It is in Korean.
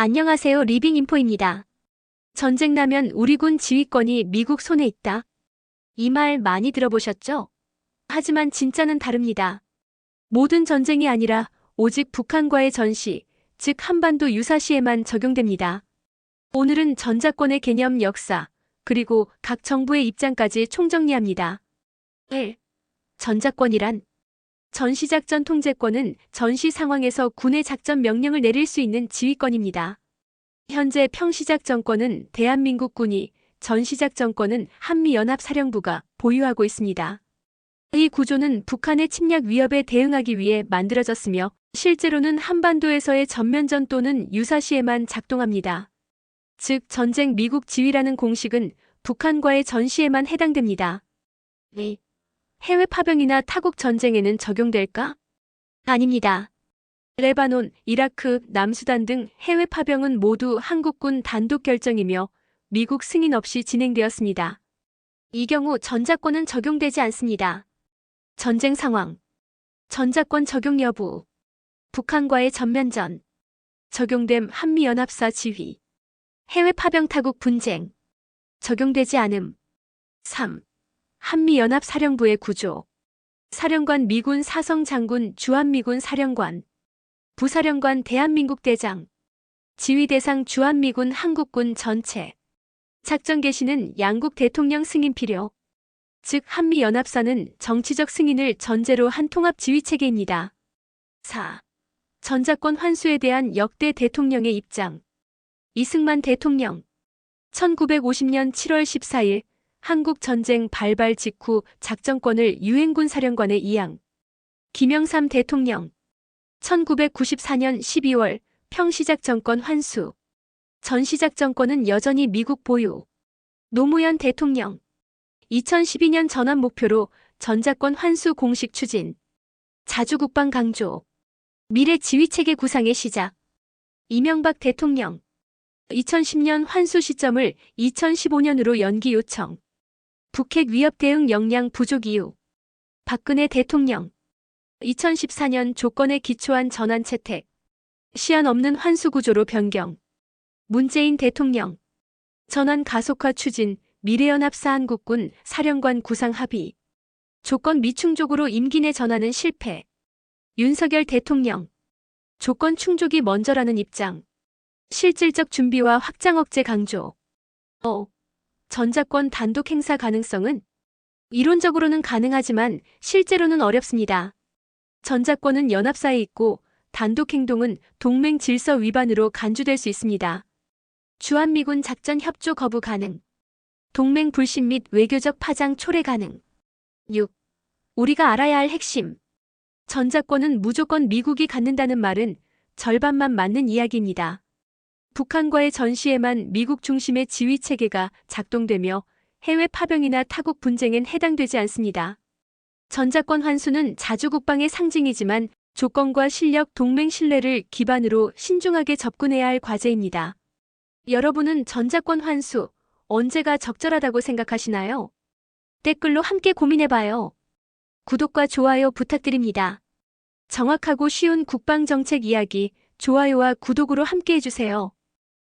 안녕하세요. 리빙인포입니다. 전쟁 나면 우리 군 지휘권이 미국 손에 있다. 이 말 많이 들어보셨죠? 하지만 진짜는 다릅니다. 모든 전쟁이 아니라 오직 북한과의 전시, 즉 한반도 유사시에만 적용됩니다. 오늘은 전자권의 개념 역사, 그리고 각 정부의 입장까지 총정리합니다. 1. 전자권이란 전시작전 통제권은 전시 상황에서 군의 작전 명령을 내릴 수 있는 지휘권입니다. 현재 평시작전권은 대한민국 군이, 전시작전권은 한미연합사령부가 보유하고 있습니다. 이 구조는 북한의 침략 위협에 대응하기 위해 만들어졌으며 실제로는 한반도에서의 전면전 또는 유사시에만 작동합니다. 즉 전쟁 미국 지휘라는 공식은 북한과의 전시에만 해당됩니다. 네. 해외 파병이나 타국 전쟁에는 적용될까? 아닙니다. 레바논, 이라크, 남수단 등 해외 파병은 모두 한국군 단독 결정이며 미국 승인 없이 진행되었습니다. 이 경우 전자권은 적용되지 않습니다. 전쟁 상황, 전자권 적용 여부, 북한과의 전면전, 적용됨 한미연합사 지휘, 해외 파병 타국 분쟁, 적용되지 않음. 3. 한미연합사령부의 구조. 사령관 미군 사성 장군 주한미군 사령관. 부사령관 대한민국 대장. 지휘 대상 주한미군 한국군 전체. 작전 개시는 양국 대통령 승인 필요. 즉 한미연합사는 정치적 승인을 전제로 한 통합 지휘 체계입니다. 4. 전자권 환수에 대한 역대 대통령의 입장. 이승만 대통령. 1950년 7월 14일 한국 전쟁 발발 직후 작전권을 유엔군 사령관에 이양. 김영삼 대통령. 1994년 12월 평시작전권 환수. 전시작전권은 여전히 미국 보유. 노무현 대통령. 2012년 전환 목표로 전자권 환수 공식 추진. 자주국방 강조. 미래 지휘체계 구상의 시작. 이명박 대통령. 2010년 환수 시점을 2015년으로 연기 요청. 북핵 위협 대응 역량 부족 이유. 박근혜 대통령. 2014년 조건에 기초한 전환 채택. 시한 없는 환수 구조로 변경. 문재인 대통령. 전환 가속화 추진, 미래연합사 한국군 사령관 구상 합의. 조건 미충족으로 임기 내 전환은 실패. 윤석열 대통령. 조건 충족이 먼저라는 입장. 실질적 준비와 확장 억제 강조. 어. 전자권 단독 행사 가능성은 이론적으로는 가능하지만 실제로는 어렵습니다. 전자권은 연합사에 있고 단독 행동은 동맹 질서 위반으로 간주될 수 있습니다. 주한미군 작전 협조 거부 가능. 동맹 불신 및 외교적 파장 초래 가능. 6. 우리가 알아야 할 핵심. 전자권은 무조건 미국이 갖는다는 말은 절반만 맞는 이야기입니다. 북한과의 전시에만 미국 중심의 지휘 체계가 작동되며 해외 파병이나 타국 분쟁엔 해당되지 않습니다. 전자권 환수는 자주국방의 상징이지만 조건과 실력 동맹 신뢰를 기반으로 신중하게 접근해야 할 과제입니다. 여러분은 전자권 환수 언제가 적절하다고 생각하시나요? 댓글로 함께 고민해봐요. 구독과 좋아요 부탁드립니다. 정확하고 쉬운 국방정책 이야기, 좋아요와 구독으로 함께 해주세요.